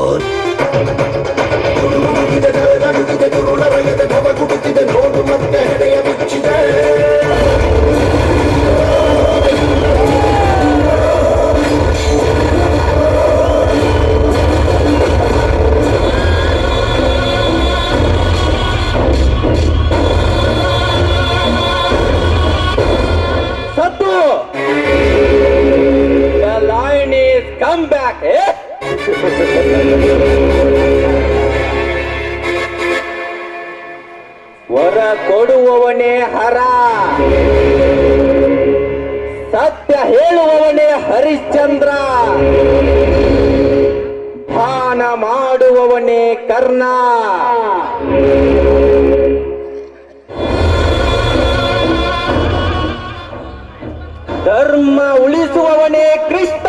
ನೋಡು ವರ ಕೊಡುವವನೇ ಹರ. ಸತ್ಯ ಹೇಳುವವನೇ ಹರಿಶ್ಚಂದ್ರ. ದಾನ ಮಾಡುವವನೇ ಕರ್ಣ. ಧರ್ಮ ಉಳಿಸುವವನೇ ಕೃಷ್ಣ.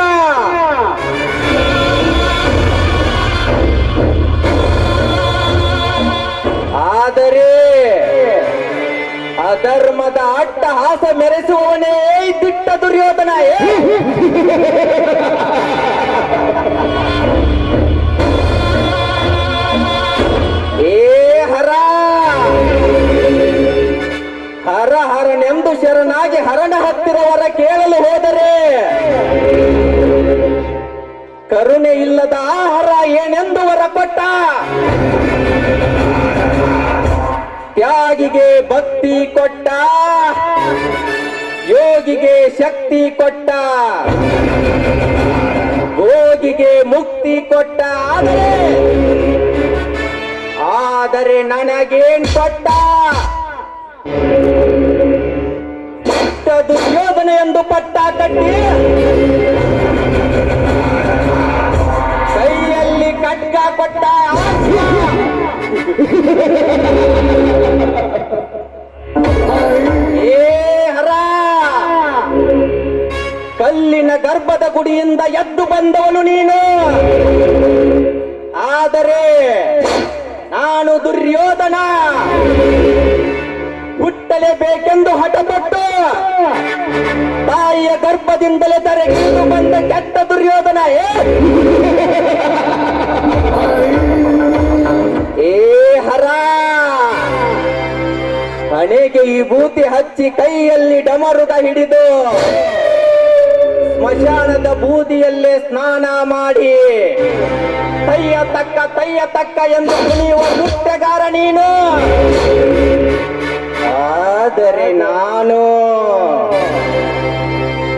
ಅಧರ್ಮದ ಅಟ್ಟಹಾಸ ಮೆರೆಸುವವನೇ ದಿಟ್ಟ ದುರ್ಯೋಧನ. ಏ? ಹರ! ಹರ ಹರನೆಂದು ಶರಣಾಗಿ ಹರಣ ಹತ್ತಿರವರ ಕೇಳಲು ಹೋದರೆ ಕರುಣೆ ಇಲ್ಲದ ಆಹಾರ ಏನೆಂದು ವರ ತ್ಯಾಗಿಗೆ ಭಕ್ತಿ ಕೊಟ್ಟ. ಯೋಗಿಗೆ ಶಕ್ತಿ ಕೊಟ್ಟ. ಯೋಗಿಗೆ ಮುಕ್ತಿ ಕೊಟ್ಟ. ಆದರೆ ನನಗೇನ್ ಕೊಟ್ಟ? ದುರ್ಯೋಧನ ಎಂದು ಪಟ್ಟ ಕಟ್ಟಿ. ಕೈಯಲ್ಲಿ ಕಟ್ಕ ಕೊಟ್ಟ. ಏ ಹರ! ಕಲ್ಲಿನ ಗರ್ಭದ ಗುಡಿಯಿಂದ ಎದ್ದು ಬಂದವನು ನೀನು. ಆದರೆ ನಾನು ದುರ್ಯೋಧನ. ಹುಟ್ಟಲೇಬೇಕೆಂದು ಹಠಪಟ್ಟು ತಾಯಿಯ ಗರ್ಭದಿಂದಲೇ ತರೆಗಿಳಿದು ಬಂದ ಕೆಟ್ಟ ದುರ್ಯೋಧನ. ಏ! ಹಣೆಗೆ ಈ ಬೂತಿ ಹಚ್ಚಿ ಕೈಯಲ್ಲಿ ಡಮರುಗ ಹಿಡಿದು ಸ್ಮಶಾನದ ಬೂದಿಯಲ್ಲೇ ಸ್ನಾನ ಮಾಡಿ, ತಯ್ಯ ತಕ್ಕ ತಯ್ಯ ತಕ್ಕ ಎಂದು ಕುಣಿಯುವ ನೃತ್ಯಗಾರ ನೀನು. ಆದರೆ ನಾನು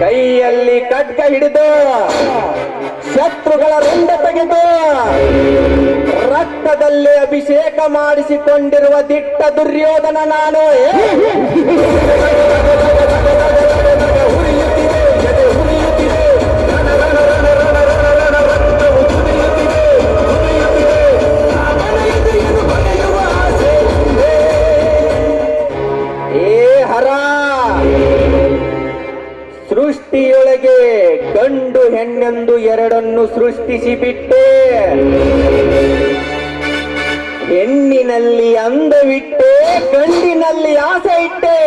ಕೈಯಲ್ಲಿ ಖಡ್ಗ ಹಿಡಿದು ಶತ್ರುಗಳ ರುಂಡ ತೆಗೆದು ರಕ್ತದಲ್ಲಿ ಅಭಿಷೇಕ ಮಾಡಿಸಿಕೊಂಡಿರುವ ದಿಟ್ಟ ದುರ್ಯೋಧನ ನಾನು. ಸೃಷ್ಟಿಯೊಳಗೆ ಗಂಡು ಹೆಣ್ಣೆಂದು ಎರಡನ್ನು ಸೃಷ್ಟಿಸಿ ಬಿಟ್ಟೆ ಹೆಣ್ಣಿನಲ್ಲಿ ಅಂದವಿಟ್ಟೆ, ಗಂಡಿನಲ್ಲಿ ಆಸೆ ಇಟ್ಟೆ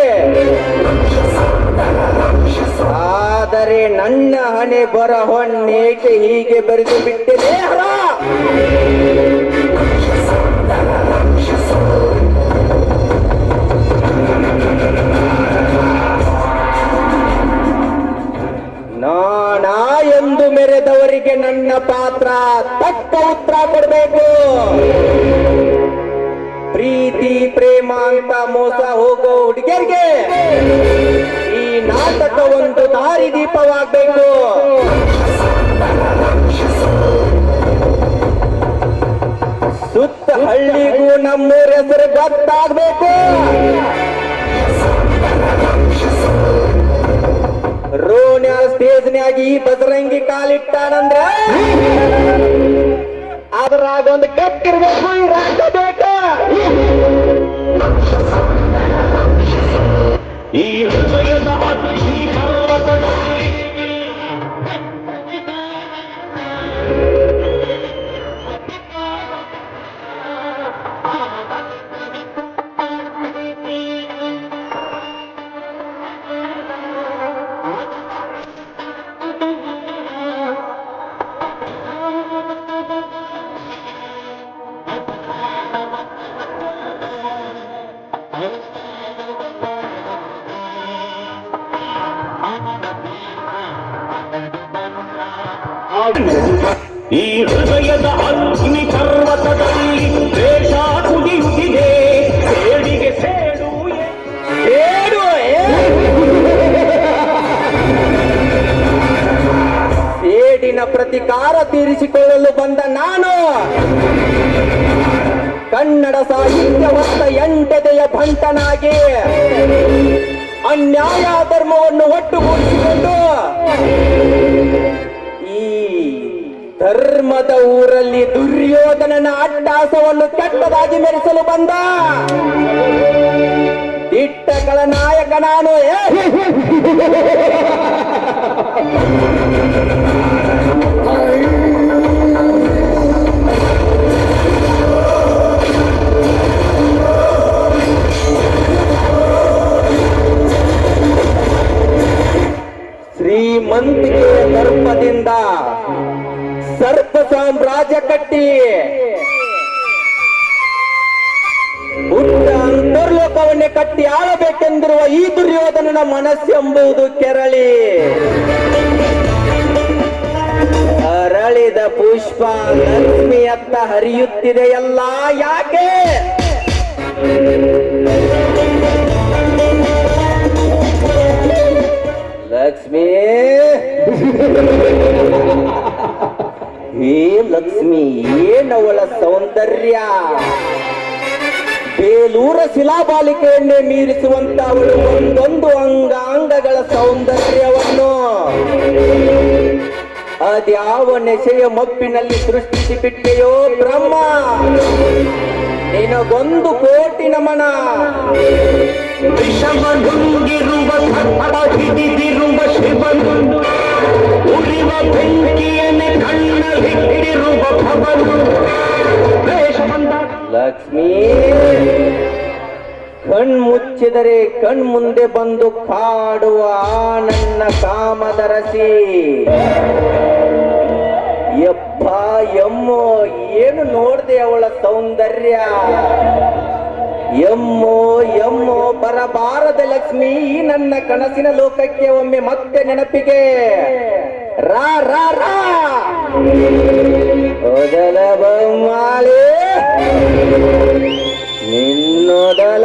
ಆದರೆ ನನ್ನ ಹಣೆ ಬರಹೊನ್ನೇಕೆ ಹೀಗೆ ಬರೆದು ಬಿಟ್ಟೆನೇ ಹರ ನಾನಾ ಎಂದು ಮೆರೆದವರಿಗೆ ನನ್ನ ಪಾತ್ರ ತಕ್ಕ ಉತ್ತರ ಕೊಡಬೇಕು. ಪ್ರೀತಿ, ಪ್ರೇಮ ಅಂತ ಮೋಸ ಹೋಗೋ ಹುಡುಗಿಯರಿಗೆ ಈ ನಾಟಕ ಒಂದು ದಾರಿದೀಪವಾಗಬೇಕು ಸುತ್ತ ಹಳ್ಳಿಗೂ ನಮ್ಮೂರ ಹೆಸರು ಗೊತ್ತಾಗಬೇಕು. ರೋಣ್ಯ ಸ್ಟೇಜ್ನ್ಯಾಗ ಈ ಬಸರಂಗಿ ಕಾಲಿಟ್ಟಾನಂದ್ರ ಅದ್ರಾಗ ಒಂದು ಕೆಟ್ಟಿರ್ಬೇಕು ಈ ರಾಜ್ಯ ಬೇಕ ಈ ಹೃದಯದ ಈ ಪರ್ವತದಲ್ಲಿ ಈ ಹೃದಯದ ಅಗ್ನಿ ಪರ್ವತದಲ್ಲಿ ದ್ವೇಷ ಕುದಿಯುತ್ತಿದೆ ಸೇಡಿಗೆ ಸೇಡು ಏಡು ಪ್ರತಿಕಾರ ತೀರಿಸಿಕೊಳ್ಳಲು ಬಂದ ನಾನು. ಕನ್ನಡ ಸಾಹಿತ್ಯ ಹೊತ್ತ ಎಂಟೆದೆಯ ಭಂಟನಾಗಿ ಅನ್ಯಾಯ ಧರ್ಮವನ್ನು ಒಟ್ಟುಗೂಡಿಸಿಕೊಂಡು ಧರ್ಮದ ಊರಲ್ಲಿ ದುರ್ಯೋಧನನ ಅಟ್ಟಾಸವನ್ನು ಕೆಟ್ಟದಾಗಿ ಮೆರೆಸಲು ಬಂದ. ದಿಟ್ಟಗಳ ನಾಯಕ ನಾನು. ಶ್ರೀಮಂತಿಕೆಯ ದರ್ಪದಿಂದ ಸರ್ಪ ಸಾಮ್ರಾಜ್ಯ ಕಟ್ಟಿ ಹುಟ್ಟ ಅಂತರ್ಲೋಕವನ್ನೇ ಕಟ್ಟಿ ಆಳಬೇಕೆಂದಿರುವ ಈ ದುರ್ಯೋಧನನ ಮನಸ್ಸೆಂಬುದು ಕೆರಳಿ. ಅರಳಿದ ಪುಷ್ಪ ಲಕ್ಷ್ಮಿಯತ್ತ ಹರಿಯುತ್ತಿದೆಯಲ್ಲ ಯಾಕೆ? ಲಕ್ಷ್ಮೀ! ಹೇ ಲಕ್ಷ್ಮಿ ಏನವಳ ಸೌಂದರ್ಯ? ಬೇಲೂರ ಶಿಲಾಬಾಲಿಕೆಯನ್ನೇ ಮೀರಿಸುವಂತ ಅವಳು ಒಂದೊಂದು ಅಂಗಾಂಗಗಳ ಸೌಂದರ್ಯವನ್ನು ಅದ್ಯಾವ ನೆಸೆಯ ಮಪ್ಪಿನಲ್ಲಿ ಸೃಷ್ಟಿಸಿ ಬಿಟ್ಟೆಯೋ ಬ್ರಹ್ಮ? ನಿನಗೊಂದು ಕೋಟಿ ನಮನ. ವಿಷಮ ಶಿವನು ಉರಿವ ಬೆಂಕಿಯನ್ನು ಹಿಡಿರುವ ಭವನು ದ್ವೇಷ ಲಕ್ಷ್ಮೀ ಕಣ್ ಮುಚ್ಚಿದರೆ ಕಣ್ ಮುಂದೆ ಬಂದು ಕಾಡುವ ಆ ನನ್ನ ಕಾಮದರಸಿ. ಯಪ್ಪ ಎಮ್ಮೋ ಏನು ನೋಡ್ದೆ ಅವಳ ಸೌಂದರ್ಯ? ಎಮ್ಮೋ ಎಮ್ಮೋ, ಬರಬಾರದ ಲಕ್ಷ್ಮಿ, ನನ್ನ ಕನಸಿನ ಲೋಕಕ್ಕೆ ಒಮ್ಮೆ ಮತ್ತೆ ನೆನಪಿಗೆ. ರಾ ರಾ ರಾ. ಒದಲ ಬೊಮ್ಮಾಳೆ ನಿನ್ನೊದಲ.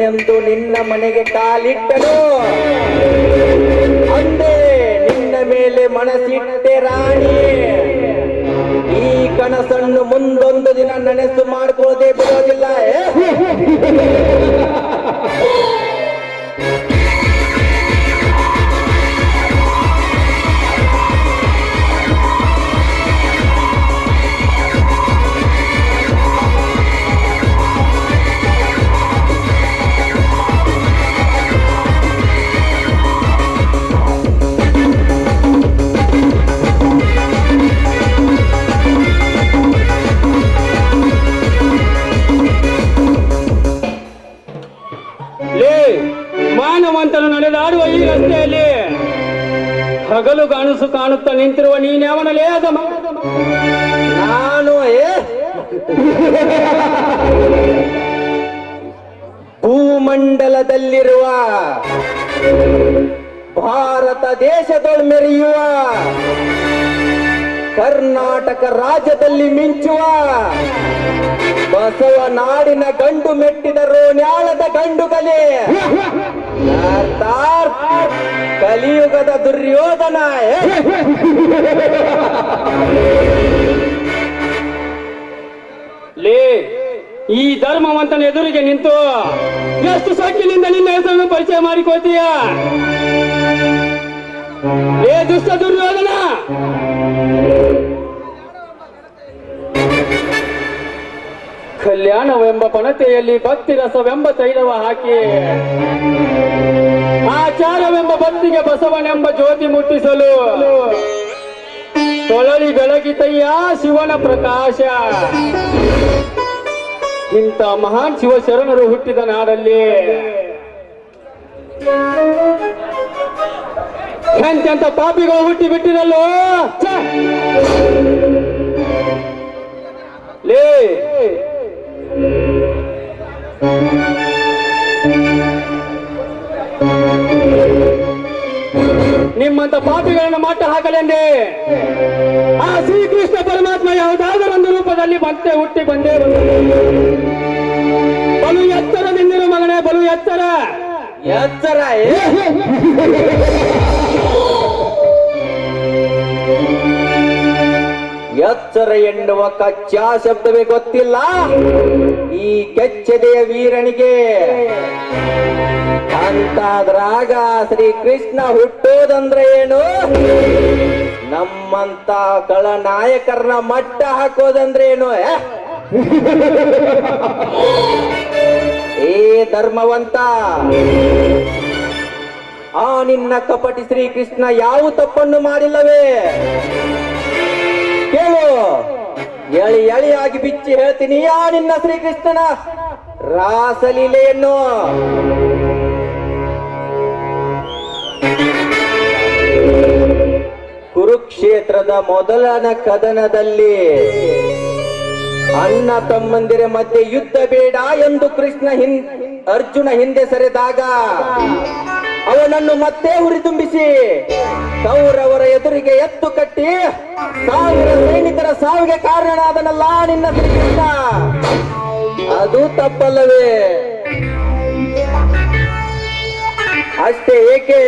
ಸ್ನೇಹಿತನೆಂದು ನಿನ್ನ ಮನೆಗೆ ಕಾಲಿಟ್ಟನು ಅಂದೇ, ನಿನ್ನ ಮೇಲೆ ಮನಸ್ಸಿಟ್ಟೆ ರಾಣಿ. ಈ ಕನಸನ್ನು ಮುಂದೊಂದು ದಿನ ನನಸು ಮಾಡ್ಕೋದೇ ಬಿಡೋದಿಲ್ಲ. ಹಗಲು ಕಾಣಿಸು ಕಾಣುತ್ತಾ ನಿಂತಿರುವ ನೀನ್ಯಾವನಲೇ ಅದ ನಾನು ಭೂಮಂಡಲದಲ್ಲಿರುವ ಭಾರತ ದೇಶದೊಳ ಮೆರೆಯುವ ಕರ್ನಾಟಕ ರಾಜ್ಯದಲ್ಲಿ ಮಿಂಚುವ ಬಸವ ನಾಡಿನ ಗಂಡು ಮೆಟ್ಟಿದ ರೋನ್ಯಾಳದ ಗಂಡು ಕಲೆ. ಕಲಿಯುಗದ ದುರ್ಯೋಧನ? ಲೇ, ಈ ಧರ್ಮವಂತನ ಎದುರಿಗೆ ನಿಂತು ಎಷ್ಟು ಸಂಖ್ಯೆಯಿಂದ ನಿನ್ನ ಹೆಸರನ್ನು ಪರಿಚಯ ಮಾಡಿಕೋತೀಯ ಲೇ, ದುಷ್ಟ ದುರ್ಯೋಧನ! ಕಲ್ಯಾಣವೆಂಬ ಪಣತೆಯಲ್ಲಿ ಭಕ್ತಿ ರಸವೆಂಬ ತೈಲವ ಹಾಕಿ. ಆಚಾರವೆಂಬ ಭಕ್ತಿಗೆ ಬಸವನೆಂಬ ಜ್ಯೋತಿ ಮುಟ್ಟಿಸಲು. ತೊಳಲಿ ಬೆಳಗಿತಯ್ಯ ಶಿವನ ಪ್ರಕಾಶ. ಇಂಥ ಮಹಾನ್ ಶಿವ ಶರಣರು ಹುಟ್ಟಿದ ನಾಡಲ್ಲಿ. ಎಂತೆಂತ ಪಾಪಿಗಳು ಹುಟ್ಟಿ ಬಿಟ್ಟಿರಲ್ಲೋ! ಲೇ! ನಿಮ್ಮಂತ ಪಾಪಿಗಳನ್ನ ಮಟ್ಟ ಹಾಕಲೆಂದೆ? ಆ ಶ್ರೀಕೃಷ್ಣ ಪರಮಾತ್ಮ ಯಾವುದಾದರೂ ಒಂದು ರೂಪದಲ್ಲಿ ಮತ್ತೆ ಹುಟ್ಟಿ ಬಂದೇ ಬಲು ಎತ್ತರ ನಿಂದಿರು ಮಗನೇ ಬಲು ಎತ್ತರ. ಎಚ್ಚರ ಎಚ್ಚರ ಎನ್ನುವ ಕಚ್ಚಾ ಶಬ್ದವೇ ಗೊತ್ತಿಲ್ಲ. ಈ ಕೆಚ್ಚದೆಯ ವೀರನಿಗೆ ಅಂತಾದ್ರಾಗ ಶ್ರೀ ಕೃಷ್ಣ ಹುಟ್ಟೋದಂದ್ರೆ ಏನು? ನಮ್ಮಂತ ಕಳ ನಾಯಕರನ್ನ ಮಟ್ಟ ಹಾಕೋದಂದ್ರೆ ಏನು? ಏ? ಧರ್ಮವಂತ, ಆ ನಿನ್ನ ಕಪಟಿ ಶ್ರೀಕೃಷ್ಣ ಯಾವ ತಪ್ಪನ್ನು ಮಾಡಿಲ್ಲವೇ? ಕೇಳು. ಎಳಿ ಎಳಿಯಾಗಿ ಬಿಚ್ಚಿ ಹೇಳ್ತೀನಿ, ಯಾ ನಿನ್ನ ಶ್ರೀಕೃಷ್ಣನ ರಾಸಲೀಲೆಯನ್ನು? ಕುರುಕ್ಷೇತ್ರದ ಮೊದಲನ ಕದನದಲ್ಲಿ ಅಣ್ಣ ತಮ್ಮಂದಿರ ಮಧ್ಯೆ ಯುದ್ಧ ಬೇಡ ಎಂದು ಕೃಷ್ಣ ಹಿಂ ಅರ್ಜುನ ಹಿಂದೆ ಸರಿದಾಗ ಅವನನ್ನು ಮತ್ತೆ ಹುರಿದುಂಬಿಸಿ ಕೌರವರ ಎದುರಿಗೆ ಎತ್ತು ಕಟ್ಟಿ ಸಾವಿರ ಸೈನಿಕರ ಸಾವಿಗೆ ಕಾರಣನಾದನಲ್ಲ ನಿನ್ನ ಅದು ತಪ್ಪಲ್ಲವೇ? ಅಷ್ಟೇ ಏಕೆ?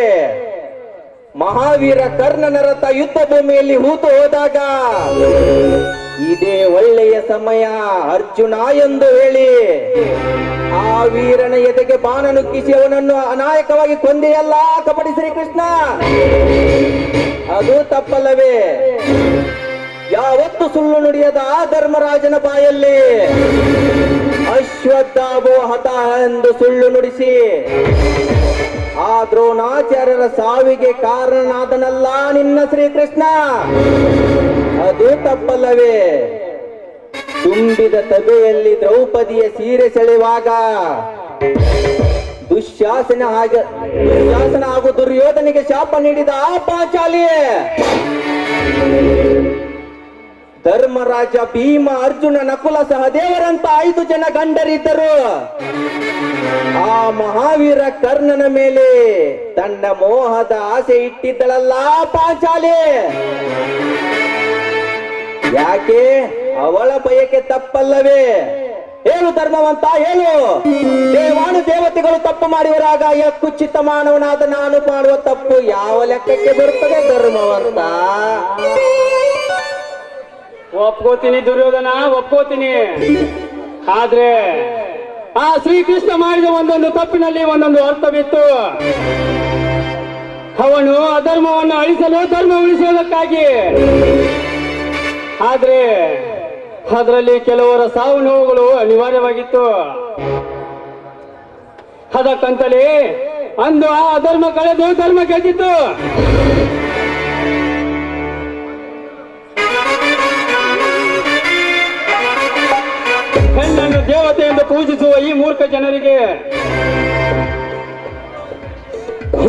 ಮಹಾವೀರ ಕರ್ಣನ ರಥ ಯುದ್ಧ ಭೂಮಿಯಲ್ಲಿ ಹೂತು ಹೋದಾಗ, ಇದೇ ಒಳ್ಳೆಯ ಸಮಯ, ಅರ್ಜುನ ಎಂದು ಹೇಳಿ, ಆ ವೀರನ ಎದೆಗೆ ಬಾಣ ನುಗ್ಗಿಸಿ ಅವನನ್ನು ಅನಾಯಕವಾಗಿ ಕೊಂದೆಯಲ್ಲ ಶ್ರೀ ಕೃಷ್ಣ ಅದು ತಪ್ಪಲ್ಲವೇ? ಯಾವತ್ತು ಸುಳ್ಳು ನುಡಿಯದ ಆ ಧರ್ಮರಾಜನ ಬಾಯಲ್ಲಿ ಅಶ್ವತ್ಥಾಭೋ ಹತ ಎಂದು ಸುಳ್ಳು ನುಡಿಸಿ ಆ ದ್ರೋಣಾಚಾರ್ಯರ ಸಾವಿಗೆ ಕಾರಣನಾದನಲ್ಲ ನಿನ್ನ ಶ್ರೀಕೃಷ್ಣ. ಅದು ತಪ್ಪಲ್ಲವೇ? ತುಂಬಿದ ತಬೆಯಲ್ಲಿ ದ್ರೌಪದಿಯ ಸೀರೆ ಸೆಳೆವಾಗ ದುಶ್ಯಾಸನ ಹಾಗೆ ದುಶ್ಯಾಸನ ಹಾಗೂ ದುರ್ಯೋಧನಿಗೆ ಶಾಪ ನೀಡಿದ ಆ ಪಾಂಚಾಲಿ ಧರ್ಮರಾಜ ಭೀಮ ಅರ್ಜುನ ನಕುಲ ಸಹದೇವರಂತ ಐದು ಜನ ಗಂಡರಿದ್ದರು. ಆ ಮಹಾವೀರ ಕರ್ಣನ ಮೇಲೆ ತನ್ನ ಮೋಹದ ಆಸೆ ಇಟ್ಟಿದ್ದಳಲ್ಲ ಪಾಂಚಾಲಿ. ಯಾಕೆ? ಅವಳ ಬಯಕೆ ತಪ್ಪಲ್ಲವೇ? ಹೇಳು ಧರ್ಮವಂತ, ಹೇಳು. ದೇವಾನು ದೇವತೆಗಳು ತಪ್ಪು ಮಾಡಿವರಾಗ ಕುಚಿತ ಮಾನವನಾದ ನಾನು ಮಾಡುವ ತಪ್ಪು ಯಾವ ಲೆಕ್ಕಕ್ಕೆ ಬರುತ್ತದೆ ಧರ್ಮವಂತ? ಒಪ್ಕೋತೀನಿ ದುರ್ಯೋಧನ, ಒಪ್ಕೋತೀನಿ. ಆದ್ರೆ ಆ ಶ್ರೀಕೃಷ್ಣ ಮಾಡಿದ ಒಂದೊಂದು ತಪ್ಪಿನಲ್ಲಿ ಒಂದೊಂದು ಅರ್ಥವಿತ್ತು. ಅವನು ಅಧರ್ಮವನ್ನು ಅಳಿಸಲು ಧರ್ಮ ಉಳಿಸುವುದಕ್ಕಾಗಿ. ಆದ್ರೆ ಅದರಲ್ಲಿ ಕೆಲವರ ಸಾವು ನೋವುಗಳು ಅನಿವಾರ್ಯವಾಗಿತ್ತು. ಅದಕ್ಕಂತಲೇ ಅಂದು ಆ ಅಧರ್ಮ ಕಳೆದು ಧರ್ಮ ಗೆದ್ದಿತ್ತು. ದೇವತೆ ಎಂದು ಪೂಜಿಸುವ ಈ ಮೂರ್ಖ ಜನರಿಗೆ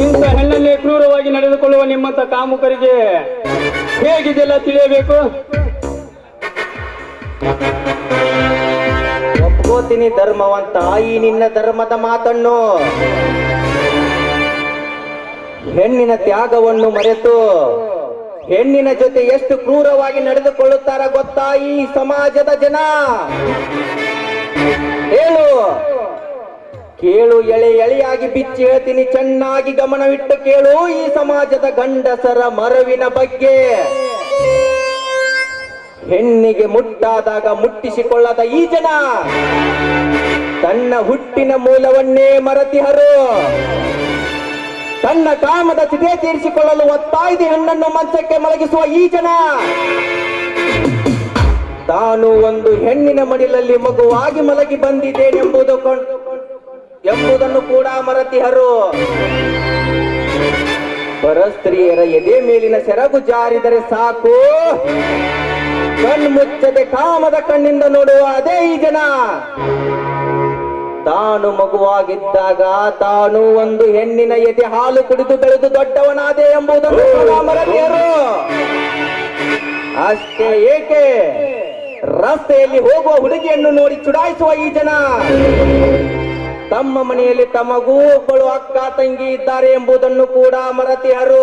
ಇಂಥ ಹೆಣ್ಣನ್ನೇ ಕ್ರೂರವಾಗಿ ನಡೆದುಕೊಳ್ಳುವ ನಿಮ್ಮಂತ ಕಾಮುಕರಿಗೆ ಹೇಗಿದೆಲ್ಲ ತಿಳಿಯಬೇಕು? ಒಪ್ಕೋತೀನಿ ಧರ್ಮವಂತ, ಈ ನಿನ್ನ ಧರ್ಮದ ಮಾತನ್ನು. ಹೆಣ್ಣಿನ ತ್ಯಾಗವನ್ನು ಮರೆತು ಹೆಣ್ಣಿನ ಜೊತೆ ಎಷ್ಟು ಕ್ರೂರವಾಗಿ ನಡೆದುಕೊಳ್ಳುತ್ತಾರ ಗೊತ್ತಾ ಈ ಸಮಾಜದ ಜನ? ಹೇಳು. ಕೇಳು ಎಳೆ ಎಳೆಯಾಗಿ ಬಿಚ್ಚಿ ಹೇಳ್ತೀನಿ, ಚೆನ್ನಾಗಿ ಗಮನವಿಟ್ಟು ಕೇಳು ಈ ಸಮಾಜದ ಗಂಡಸರ ಮರವಿನ ಬಗ್ಗೆ. ಹೆಣ್ಣಿಗೆ ಮುಟ್ಟಾದಾಗ ಮುಟ್ಟಿಸಿಕೊಳ್ಳದ ಈ ಜನ, ತನ್ನ ಹುಟ್ಟಿನ ಮೂಲವನ್ನೇ ಮರತಿಹರು. ತನ್ನ ಕಾಮದ ಸಿದೇ ತೀರಿಸಿಕೊಳ್ಳಲು ಒತ್ತಾಯಿದೆ ಹೆಣ್ಣನ್ನು ಮಂಚಕ್ಕೆ ಮಲಗಿಸುವ ಈ ಜನ. ತಾನು ಒಂದು ಹೆಣ್ಣಿನ ಮಡಿಲಲ್ಲಿ ಮಗುವಾಗಿ ಮಲಗಿ ಬಂದಿದ್ದೇನೆಂಬುದು ಎಂಬುದನ್ನು ಕೂಡ ಮರತಿಹರು ಪರಸ್ತ್ರೀಯರ ಎದೆ ಮೇಲಿನ ಸೆರಗು ಜಾರಿದರೆ ಸಾಕು. ಕಣ್ಮುಚ್ಚದೆ ಕಾಮದ ಕಣ್ಣಿಂದ ನೋಡುವ ಅದೇ ಈ ಜನ. ತಾನು ಮಗುವಾಗಿದ್ದಾಗ ತಾನು ಒಂದು ಹೆಣ್ಣಿನ ಎದೆ ಹಾಲು ಕುಡಿದು ಬೆಳೆದು ದೊಡ್ಡವನಾದೆ ಎಂಬುದನ್ನು ಮರತಿಯರು ಅಷ್ಟೇ ಏಕೆ? ರಸ್ತೆಯಲ್ಲಿ ಹೋಗುವ ಹುಡುಗಿಯನ್ನು ನೋಡಿ ಚುಡಾಯಿಸುವ ಈ ಜನ. ತಮ್ಮ ಮನೆಯಲ್ಲಿ ತಮಗೂ ಒಬ್ಬಳು ಅಕ್ಕ, ತಂಗಿ ಇದ್ದಾರೆ ಎಂಬುದನ್ನು ಕೂಡ ಮರತಿಯರು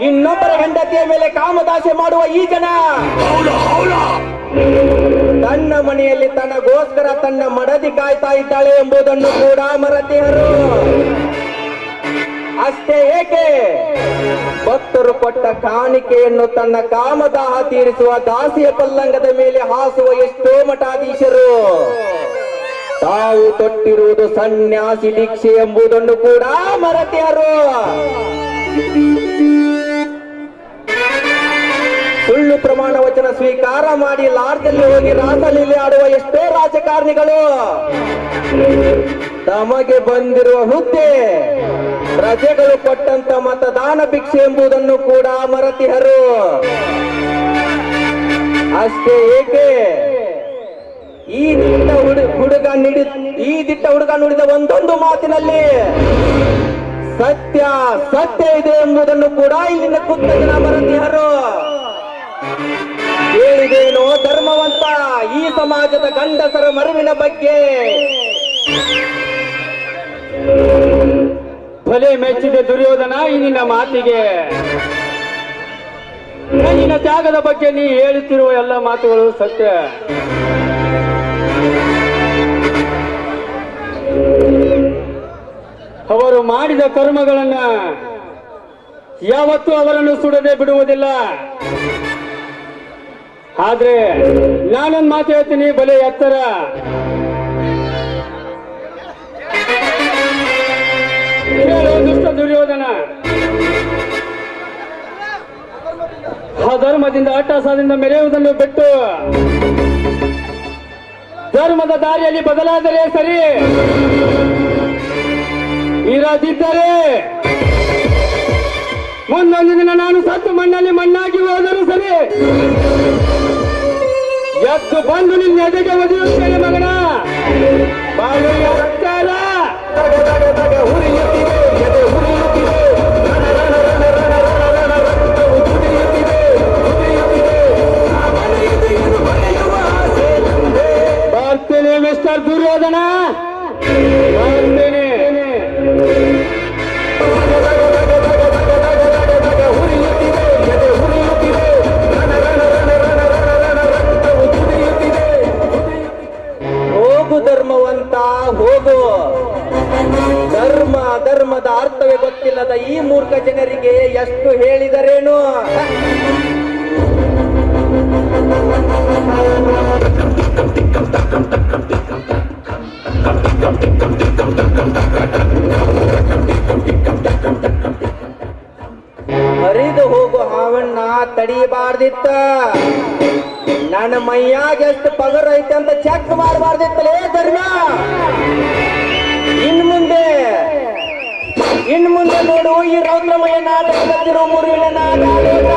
ಇನ್ನೊಬ್ಬರ ಹೆಂಡತಿಯ ಮೇಲೆ ಕಾಮದಾಸೆ ಮಾಡುವ ಈ ಜನ. ತನ್ನ ಮನೆಯಲ್ಲಿ ತನಗೋಸ್ಕರ ತನ್ನ ಮಡದಿ ಕಾಯ್ತಾ ಇದ್ದಾಳೆ ಎಂಬುದನ್ನು ಕೂಡ ಮರತಿಯರು ಅಷ್ಟೇ ಏಕೆ? ಭಕ್ತರು ಕೊಟ್ಟ ಕಾಣಿಕೆಯನ್ನು ತನ್ನ ಕಾಮದಾಹ ತೀರಿಸುವ ದಾಸಿಯ ಪಲ್ಲಂಗದ ಮೇಲೆ ಹಾಸುವ ಎಷ್ಟೋ ಮಠಾಧೀಶರು. ತಾವು ತೊಟ್ಟಿರುವುದು ಸನ್ಯಾಸಿ ದೀಕ್ಷೆ ಎಂಬುದನ್ನು ಕೂಡ ಮರತಿಯರು. ಸುಳ್ಳು ಪ್ರಮಾಣ ವಚನ ಸ್ವೀಕಾರ ಮಾಡಿ ಲಾರ್ಜಲ್ಲಿ ಹೋಗಿ ರಾಸಲೀಲೆ ಆಡುವ ಎಷ್ಟೋ ರಾಜಕಾರಣಿಗಳು. ತಮಗೆ ಬಂದಿರುವ ಹುದ್ದೆ. ಪ್ರಜೆಗಳು ಕೊಟ್ಟಂತ ಮತದಾನ ಭಿಕ್ಷೆ ಎಂಬುದನ್ನು ಕೂಡ ಮರತಿಹರು. ಅಷ್ಟೇ ಏಕೆ? ಈ ದಿಟ್ಟ ಹುಡು- ಹುಡುಗ ನುಡಿದ ಈ ದಿಟ್ಟ ಹುಡುಗ ನುಡಿದ ಒಂದೊಂದು ಮಾತಿನಲ್ಲಿ ಸತ್ಯ ಸತ್ಯ ಇದೆ ಎಂಬುದನ್ನು ಕೂಡ ಇಲ್ಲಿನ ಕುತ್ತ ಜನ ಮರತಿಹರು. ಕೇಳಿದೇನೋ ಧರ್ಮವಂತ ಈ ಸಮಾಜದ ಗಂಡಸರ ಮರುವಿನ ಬಗ್ಗೆ. ಭಲೆ ಮೆಚ್ಚಿದೆ ದುರ್ಯೋಧನ, ಈ ನಿನ್ನ ಮಾತಿಗೆ. ನಿನ್ನ ತ್ಯಾಗದ ಬಗ್ಗೆ ನೀ ಹೇಳುತ್ತಿರುವ ಎಲ್ಲ ಮಾತುಗಳು ಸತ್ಯ. ಅವರು ಮಾಡಿದ ಕರ್ಮಗಳನ್ನ ಯಾವತ್ತೂ ಅವರನ್ನು ಸುಡದೆ ಬಿಡುವುದಿಲ್ಲ. ಆದ್ರೆ ನಾನೊಂದು ಮಾತು ಹೇಳ್ತೀನಿ, ಬಲೆ ಎತ್ತರ. ದುಷ್ಟ ದುರ್ಯೋಧನ. ಧರ್ಮದಿಂದ ಅಟ್ಟಹಾಸದಿಂದ ಮೆರೆಯುವುದನ್ನು ಬಿಟ್ಟು ಧರ್ಮದ ದಾರಿಯಲ್ಲಿ ಬದಲಾದರೆ ಸರಿ. ಇರದಿದ್ದರೆ ಮುಂದೊಂದು ದಿನ ನಾನು ಸತ್ತು ಮಣ್ಣಲ್ಲಿ ಮಣ್ಣಾಗಿ ಹೋದರೂ ಸರಿ. ಎದ್ದು ಬಂದು ನಿನ್ನ ಎದೆಗೆ ಒದೆಯುತ್ತೇನೆ ಮಗನ. ಬಾಳುವ ಕುದಿಯುತ್ತಿದೆ. ಹೋಗು ಧರ್ಮವಂತ ಹೋಗು. ಧರ್ಮ ಧರ್ಮದ ಅರ್ಥವೇ ಗೊತ್ತಿಲ್ಲದ ಈ ಮೂರ್ಖ ಜನರಿಗೆ ಎಷ್ಟು ಹೇಳಿದರೇನು? ಹರಿದು ಹೋಗು ಹಾವಣ್ಣ, ತಡಿಬಾರ್ದಿತ್ತ. ನನ್ನ ಮೈಯಾಗ ಎಷ್ಟು ಪಗರ್ ಐತೆ ಅಂತ ಚೆಕ್ ಮಾಡಬಾರ್ದಿತ್ತಲೇ ಧರ್ಮ. ಇನ್ ಮುಂದೆ ಇನ್ ಮುಂದೆ ನೋಡು, ಈ ರೌದ್ರಮಯ ನಾಟಕದಲ್ಲಿರೋ ಮುರುವಿನ ನಾಟಕ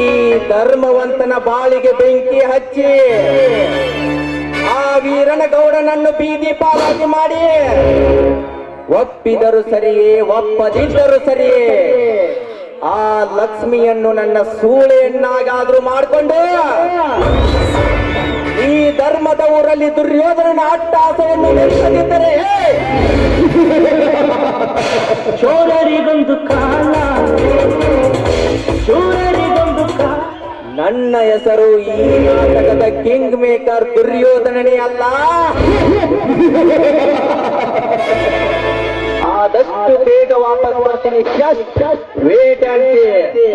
ಈ ಧರ್ಮವಂತನ ಬಾಳಿಗೆ ಬೆಂಕಿ ಹಚ್ಚಿ ಆ ವೀರನ ಗೌಡನನ್ನು ಬೀದಿ ಪಾಲಾಗಿ ಮಾಡಿ. ಒಪ್ಪಿದರು ಸರಿಯೇ, ಒಪ್ಪದಿದ್ದರು ಸರಿಯೇ. ಆ ಲಕ್ಷ್ಮಿಯನ್ನು ನನ್ನ ಸೂಳೆಯನ್ನಾಗಾದ್ರೂ ಮಾಡಿಕೊಂಡು ಈ ಧರ್ಮದ ಊರಲ್ಲಿ ದುರ್ಯೋಧನನ ಅಟ್ಟಾಸವನ್ನು ನಡೆಸದಿದ್ದರೆ ಚೋರರಿಗೊಂದು ಕಾಲ. ಕಾಲ ನನ್ನ ಹೆಸರು ಈ ನಾಟಕದ ಕಿಂಗ್ ಮೇಕರ್ ದುರ್ಯೋಧನನೇ ಅಲ್ಲ. ಆದಷ್ಟು ಬೇಗ ವಾಪಸ್ ಬರ್ತೀನಿ. ವೇಟ್ ಅಂತೆ